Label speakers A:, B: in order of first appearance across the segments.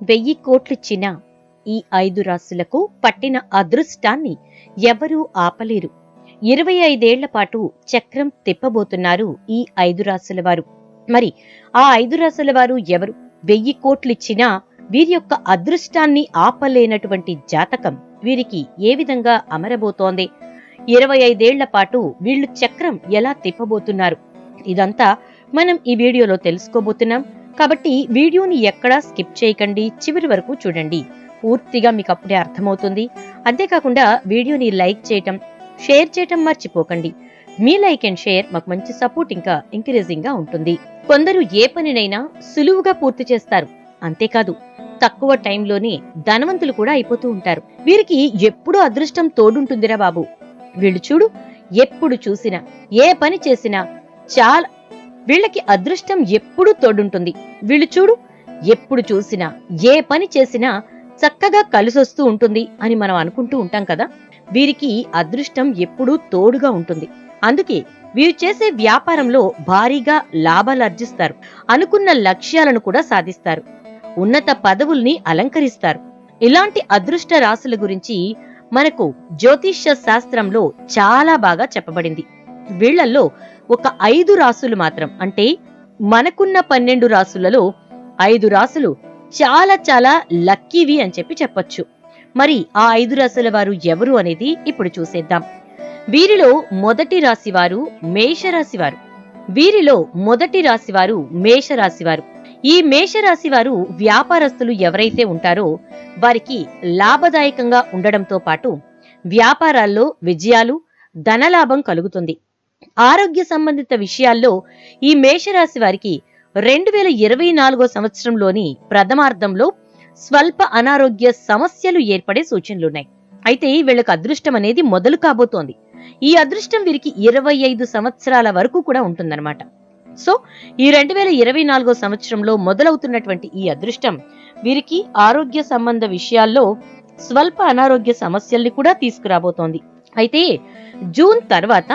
A: వెయ్యి కోట్లిచ్చినా ఈ ఐదు రాసులకు పట్టిన అదృష్టాన్ని ఎవరూ ఆపలేరు. ఇరవై ఐదేళ్ళ పాటు చక్రం తిప్పబోతున్నారు ఈ ఐదు రాసుల వారు. మరి ఆ ఐదు రాసుల వారు ఎవరు? వెయ్యి కోట్లిచ్చినా వీరి యొక్క అదృష్టాన్ని ఆపలేనటువంటి జాతకం వీరికి ఏ విధంగా అమరబోతోంది? ఇరవై ఐదేళ్ళ పాటు వీళ్ళు చక్రం ఎలా తిప్పబోతున్నారు? ఇదంతా మనం ఈ వీడియోలో తెలుసుకోబోతున్నాం. కాబట్టి వీడియోని ఎక్కడా స్కిప్ చేయకండి చివరి వరకు చూడండి. పూర్తిగా మీకు అప్పుడే అర్థమవుతుంది. అంతేకాకుండా వీడియోని లైక్ చేయటం షేర్ చేయటం మర్చిపోకండి. మీ లైక్ అండ్ షేర్ మాకు మంచి సపోర్ట్ ఇంకా ఎంకరేజింగ్గా ఉంటుంది. కొందరు ఏ పనినైనా సులువుగా పూర్తి చేస్తారు. అంతేకాదు తక్కువ టైంలోనే ధనవంతులు కూడా అయిపోతూ ఉంటారు. వీరికి ఎప్పుడూ అదృష్టం తోడుంటుందిరా బాబు. వీళ్ళు చూడు ఎప్పుడు చూసినా ఏ పని చేసినా చాలా వీళ్ళకి అదృష్టం ఎప్పుడూ తోడుంటుంది. వీళ్ళు చూడు ఎప్పుడు చూసినా ఏ పని చేసినా చక్కగా కలిసొస్తూ ఉంటుంది అని మనం అనుకుంటూ ఉంటాం కదా. వీరికి అదృష్టం ఎప్పుడూ తోడుగా ఉంటుంది. అందుకే వీరు చేసే వ్యాపారంలో భారీగా లాభాలర్జిస్తారు అనుకున్న లక్ష్యాలను కూడా సాధిస్తారు. ఉన్నత పదవుల్ని అలంకరిస్తారు. ఇలాంటి అదృష్ట రాశుల గురించి మనకు జ్యోతిష్య శాస్త్రంలో చాలా బాగా చెప్పబడింది. వీళ్ళలో ఒక ఐదు రాసులు మాత్రం. అంటే మనకున్న పన్నెండు రాసులలో ఐదు రాసులు చాలా చాలా లక్కీవి అని చెప్పి చెప్పొచ్చు. మరి ఆ ఐదు రాశుల వారు ఎవరు అనేది ఇప్పుడు చూసేద్దాం. వీరిలో మొదటి రాశివారు మేషరాశివారు. వీరిలో మొదటి రాశివారు మేషరాశివారు. ఈ మేషరాశి వారు వ్యాపారస్తులు ఎవరైతే ఉంటారో వారికి లాభదాయకంగా ఉండడంతో పాటు వ్యాపారాల్లో విజయాలు ధనలాభం కలుగుతుంది. ఆరోగ్య సంబంధిత విషయాల్లో ఈ మేషరాశి వారికి రెండు వేల ఇరవై నాలుగో సంవత్సరంలోని ప్రథమార్థంలో స్వల్ప అనారోగ్య సమస్యలు ఏర్పడే సూచనలున్నాయి. అయితే వీళ్ళకి అదృష్టం అనేది మొదలు కాబోతోంది. ఈ అదృష్టం వీరికి ఇరవై ఐదు సంవత్సరాల వరకు కూడా ఉంటుందన్నమాట. సో ఈ రెండు వేల ఇరవై నాలుగో సంవత్సరంలో మొదలవుతున్నటువంటి ఈ అదృష్టం వీరికి ఆరోగ్య సంబంధ విషయాల్లో స్వల్ప అనారోగ్య సమస్యల్ని కూడా తీసుకురాబోతోంది. అయితే జూన్ తర్వాత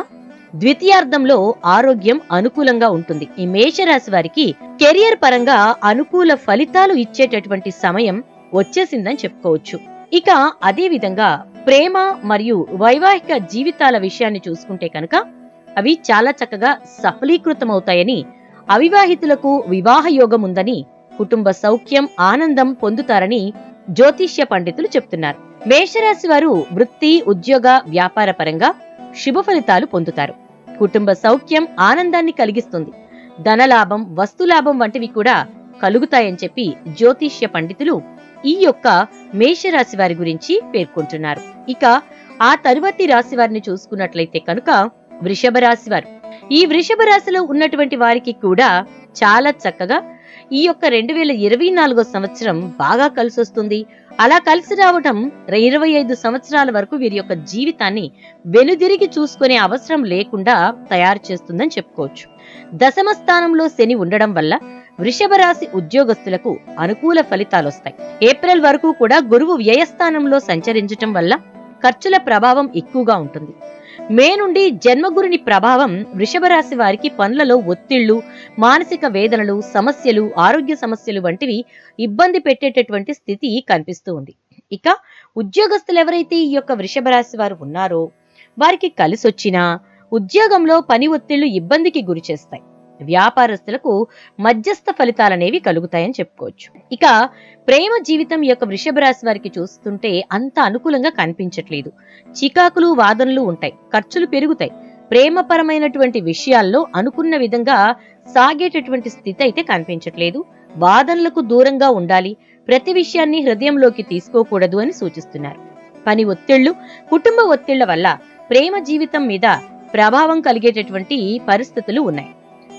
A: ద్వితీయార్థంలో ఆరోగ్యం అనుకూలంగా ఉంటుంది. ఈ మేషరాశి వారికి కెరియర్ పరంగా అనుకూల ఫలితాలు ఇచ్చేటటువంటి సమయం వచ్చేసిందని చెప్పుకోవచ్చు. ఇక అదే విధంగా ప్రేమ మరియు వైవాహిక జీవితాల విషయాన్ని చూసుకుంటే కనుక అవి చాలా చక్కగా సఫలీకృతమవుతాయని అవివాహితులకు వివాహ యోగం ఉందని కుటుంబ సౌఖ్యం ఆనందం పొందుతారని జ్యోతిష్య పండితులు చెప్తున్నారు. మేషరాశి వారు వృత్తి ఉద్యోగ వ్యాపార పరంగా శుభ ఫలితాలు పొందుతారు. కుటుంబ సౌఖ్యం ఆనందాన్ని కలిగిస్తుంది. ధనలాభం వస్తులాభం వంటివి కూడా కలుగుతాయని చెప్పి జ్యోతిష్య పండితులు ఈ యొక్క మేషరాశి వారి గురించి పేర్కొంటున్నారు. ఇక ఆ తరువాతి రాశి వారిని చూసుకున్నట్లయితే కనుక వృషభ రాశి వారు. ఈ వృషభ రాశిలో ఉన్నటువంటి వారికి కూడా చాలా చక్కగా ఈ యొక్క రెండు వేల ఇరవై నాలుగో సంవత్సరం బాగా కలిసొస్తుంది. అలా కలిసి రావటం ఇరవై ఐదు సంవత్సరాల వరకు వీరి యొక్క జీవితాన్ని వెనుదిరిగి చూసుకునే అవసరం లేకుండా తయారు చేస్తుందని చెప్పుకోవచ్చు. దశమ స్థానంలో శని ఉండడం వల్ల వృషభ రాశి ఉద్యోగస్తులకు అనుకూల ఫలితాలు వస్తాయి. ఏప్రిల్ వరకు కూడా గురువు వ్యయస్థానంలో సంచరించటం వల్ల ఖర్చుల ప్రభావం ఎక్కువగా ఉంటుంది. మే నుండి జన్మగురుని ప్రభావం వృషభ రాశి వారికి పనులలో ఒత్తిళ్ళు మానసిక వేదనలు సమస్యలు ఆరోగ్య సమస్యలు వంటివి ఇబ్బంది పెట్టేటటువంటి స్థితి కనిపిస్తూ ఉంది. ఇక ఉద్యోగస్తులు ఎవరైతే ఈ యొక్క వృషభ రాశి వారు ఉన్నారో వారికి కలిసొచ్చినా ఉద్యోగంలో పని ఒత్తిళ్ళు ఇబ్బందికి గురి చేస్తాయి. వ్యాపారస్తులకు మధ్యస్థ ఫలితాలనేవి కలుగుతాయని చెప్పుకోవచ్చు. ఇక ప్రేమ జీవితం యొక్క వృషభ రాశి వారికి చూస్తుంటే అంత అనుకూలంగా కనిపించట్లేదు. చికాకులు వాదనలు ఉంటాయి. ఖర్చులు పెరుగుతాయి. ప్రేమపరమైనటువంటి విషయాల్లో అనుకున్న విధంగా సాగేటటువంటి స్థితి అయితే కనిపించట్లేదు. వాదనలకు దూరంగా ఉండాలి. ప్రతి విషయాన్ని హృదయంలోకి తీసుకోకూడదు అని సూచిస్తున్నారు. పని ఒత్తిళ్ళు కుటుంబ ఒత్తిళ్ళ వల్ల ప్రేమ జీవితం మీద ప్రభావం కలిగేటటువంటి పరిస్థితులు ఉన్నాయి.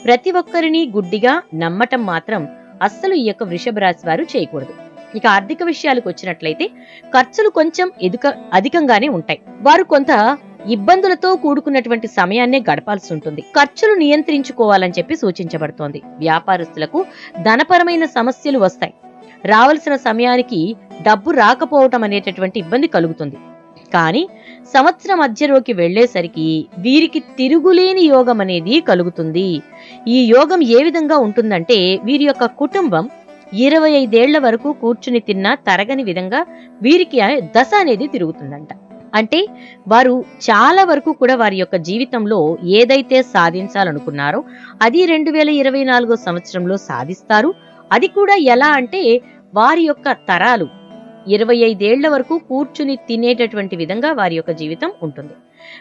A: ప్రతి ఒక్కరిని గుడ్డిగా నమ్మటం మాత్రం అస్సలు ఈ యొక్క వృషభ రాశి వారు చేయకూడదు. ఇక ఆర్థిక విషయాలకు వచ్చినట్లయితే ఖర్చులు కొంచెం ఎదుక అధికంగానే ఉంటాయి. వారు కొంత ఇబ్బందులతో కూడుకున్నటువంటి సమయాన్నే గడపాల్సి ఉంటుంది. ఖర్చులు నియంత్రించుకోవాలని చెప్పి సూచించబడుతోంది. వ్యాపారస్తులకు ధనపరమైన సమస్యలు వస్తాయి. రావలసిన సమయానికి డబ్బు రాకపోవటం అనేటటువంటి ఇబ్బంది కలుగుతుంది. కానీ సంవత్సర మధ్యలోకి వెళ్ళేసరికి వీరికి తిరుగులేని యోగం అనేది కలుగుతుంది. ఈ యోగం ఏ విధంగా ఉంటుందంటే వీరి యొక్క కుటుంబం ఇరవై ఐదేళ్ళ వరకు కూర్చుని తిన్నా తరగని విధంగా వీరికి దశ అనేది తిరుగుతుందంట. అంటే వారు చాలా వరకు కూడా వారి యొక్క జీవితంలో ఏదైతే సాధించాలనుకున్నారో అది రెండు వేల ఇరవై నాలుగో సంవత్సరంలో సాధిస్తారు. అది కూడా ఎలా అంటే వారి యొక్క తరాలు ఇరవై ఐదేళ్ళ వరకు కూర్చుని తినేటటువంటి విధంగా వారి యొక్క జీవితం ఉంటుంది.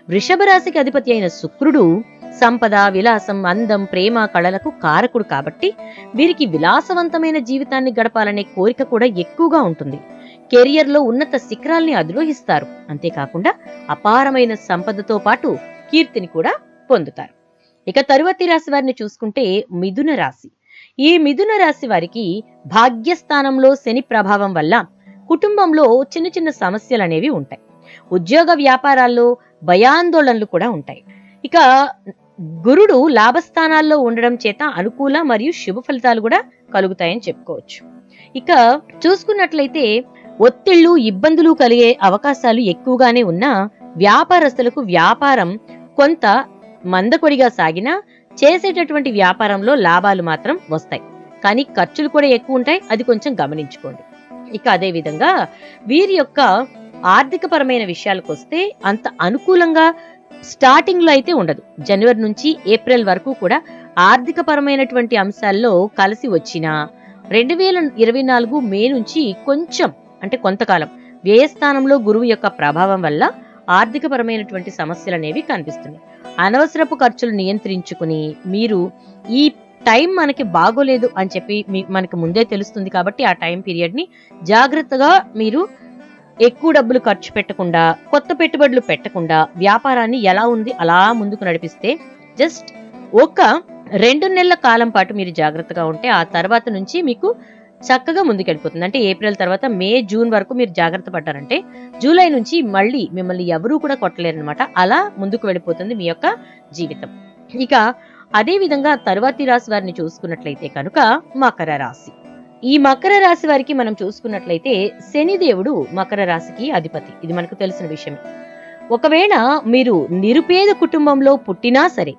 A: వృషభ రాశికి అధిపతి అయిన శుక్రుడు సంపద విలాసం అందం ప్రేమ కళలకు కారకుడు కాబట్టి వీరికి విలాసవంతమైన జీవితాన్ని గడపాలనే కోరిక కూడా ఎక్కువగా ఉంటుంది. కెరియర్లో ఉన్నత శిఖరాల్ని అధిరోహిస్తారు. అంతేకాకుండా అపారమైన సంపదతో పాటు కీర్తిని కూడా పొందుతారు. ఇక తరువాతి రాశి వారిని చూసుకుంటే మిథున రాశి. ఈ మిథున రాశి వారికి భాగ్యస్థానంలో శని ప్రభావం వల్ల కుటుంబంలో చిన్న చిన్న సమస్యలు అనేవి ఉంటాయి. ఉద్యోగ వ్యాపారాల్లో భయాందోళనలు కూడా ఉంటాయి. ఇక గురుడు లాభస్థానాల్లో ఉండడం చేత అనుకూల మరియు శుభ ఫలితాలు కూడా కలుగుతాయని చెప్పుకోవచ్చు. ఇక చూసుకున్నట్లయితే ఒత్తిళ్ళు ఇబ్బందులు కలిగే అవకాశాలు ఎక్కువగానే ఉన్నా వ్యాపారస్తులకు వ్యాపారం కొంత మందకొడిగా సాగినా చేసేటటువంటి వ్యాపారంలో లాభాలు మాత్రం వస్తాయి. కానీ ఖర్చులు కూడా ఎక్కువ ఉంటాయి. అది కొంచెం గమనించుకోండి. ఇక అదేవిధంగా వీరి యొక్క ఆర్థిక పరమైన విషయాలకు వస్తే అంత అనుకూలంగా స్టార్టింగ్లో అయితే ఉండదు. జనవరి నుంచి ఏప్రిల్ వరకు కూడా ఆర్థిక పరమైనటువంటి అంశాల్లో కలిసి వచ్చిన రెండు వేల ఇరవై నాలుగు మే నుంచి కొంచెం అంటే కొంతకాలం వ్యయస్థానంలో గురువు యొక్క ప్రభావం వల్ల ఆర్థిక పరమైనటువంటి సమస్యలు అనేవి కనిపిస్తున్నాయి. అనవసరపు ఖర్చులు నియంత్రించుకుని మీరు ఈ టైం మనకి బాగోలేదు అని చెప్పి మీ- మనకి ముందే తెలుస్తుంది కాబట్టి ఆ టైం పీరియడ్ని జాగ్రత్తగా మీరు ఎక్కువ డబ్బులు ఖర్చు పెట్టకుండా కొత్త పెట్టుబడులు పెట్టకుండా వ్యాపారాన్ని ఎలా ఉంది అలా ముందుకు నడిపిస్తే జస్ట్ ఒక రెండు నెలల కాలం పాటు మీరు జాగ్రత్తగా ఉంటే ఆ తర్వాత నుంచి మీకు చక్కగా ముందుకెళ్ళిపోతుంది. అంటే ఏప్రిల్ తర్వాత మే జూన్ వరకు మీరు జాగ్రత్త పడ్డారంటే జూలై నుంచి మళ్ళీ మిమ్మల్ని ఎవరూ కూడా కొట్టలేరనమాట అలా ముందుకు వెళ్ళిపోతుంది మీ యొక్క జీవితం. ఇక అదే విధంగా తరువాతి రాశి వారిని చూసుకున్నట్లయితే కనుక మకర రాశి. ఈ మకర రాశి వారికి మనం చూసుకున్నట్లయితే శనిదేవుడు మకర రాశికి అధిపతి. ఇది మనకు తెలిసిన విషయమే. ఒకవేళ మీరు నిరుపేద కుటుంబంలో పుట్టినా సరే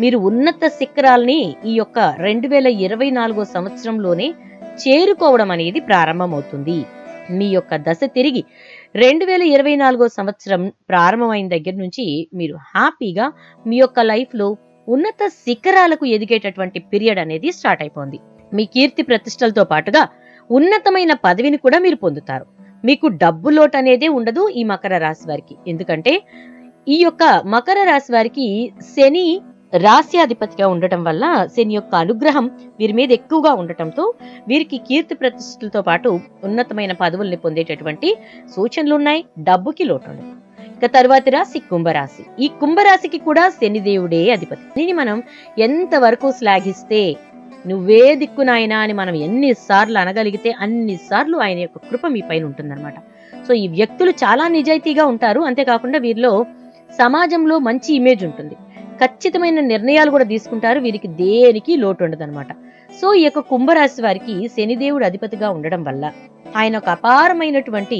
A: మీరు ఉన్నత శిఖరాల్ని ఈ యొక్క రెండు వేల ఇరవై నాలుగో సంవత్సరంలోనే చేరుకోవడం అనేది ప్రారంభమవుతుంది. మీ యొక్క దశ తిరిగి రెండు వేల ఇరవై నాలుగో సంవత్సరం ప్రారంభమైన దగ్గర నుంచి మీరు హ్యాపీగా మీ యొక్క లైఫ్లో ఉన్నత శిఖరాలకు ఎదిగేటటువంటి పీరియడ్ అనేది స్టార్ట్ అయిపోయింది మీ కీర్తి ప్రతిష్టలతో పాటుగా ఉన్నతమైన పదవిని కూడా మీరు పొందుతారు. మీకు డబ్బు లోటు అనేదే ఉండదు ఈ మకర రాశి వారికి. ఎందుకంటే ఈ యొక్క మకర రాశి వారికి శని రాశ్యాధిపతిగా ఉండటం వల్ల శని యొక్క అనుగ్రహం వీరి మీద ఎక్కువగా ఉండటంతో వీరికి కీర్తి ప్రతిష్టలతో పాటు ఉన్నతమైన పదవుల్ని పొందేటటువంటి సూచనలు ఉన్నాయి. డబ్బుకి లోటు ఉండదు. ఇక తర్వాత రాశి కుంభరాశి. ఈ కుంభరాశికి కూడా శనిదేవుడే అధిపతి. దీన్ని మనం ఎంత వరకు శ్లాఘిస్తే నువ్వే దిక్కు నాయనా అని మనం ఎన్నిసార్లు అనగలిగితే అన్నిసార్లు ఆయన యొక్క కృప మీ పైన ఉంటుందన్నమాట. సో ఈ వ్యక్తులు చాలా నిజాయితీగా ఉంటారు. అంతేకాకుండా వీరిలో సమాజంలో మంచి ఇమేజ్ ఉంటుంది. ఖచ్చితమైన నిర్ణయాలు కూడా తీసుకుంటారు. వీరికి దేనికి లోటు ఉండదు సో ఈ యొక్క కుంభరాశి వారికి శనిదేవుడు అధిపతిగా ఉండడం వల్ల ఆయన ఒక అపారమైనటువంటి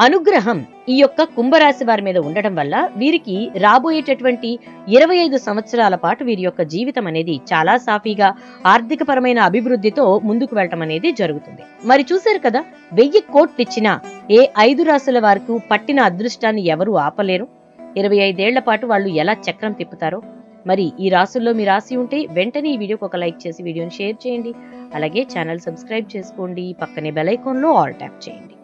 A: అనుగ్రహం ఈ యొక్క కుంభరాశి వారి మీద ఉండడం వల్ల వీరికి రాబోయేటటువంటి ఇరవై ఐదు సంవత్సరాల పాటు వీరి యొక్క జీవితం అనేది చాలా సాఫీగా ఆర్థికపరమైన అభివృద్ధితో ముందుకు వెళ్ళటం అనేది జరుగుతుంది. మరి చూశారు కదా వెయ్యి కోట్లు ఇచ్చిన ఏ ఐదు రాశుల వారికి పట్టిన అదృష్టాన్ని ఎవరు ఆపలేరు? ఇరవై ఐదేళ్ళ పాటు వాళ్ళు ఎలా చక్రం తిప్పుతారో మరి ఈ రాసుల్లో మీ రాసి ఉంటే వెంటనే ఈ వీడియోకి ఒక లైక్ చేసి వీడియోని షేర్ చేయండి. అలాగే ఛానల్ సబ్స్క్రైబ్ చేసుకోండి. పక్కనే బెల్ ఐకాన్లో ఆల్ ట్యాప్ చేయండి.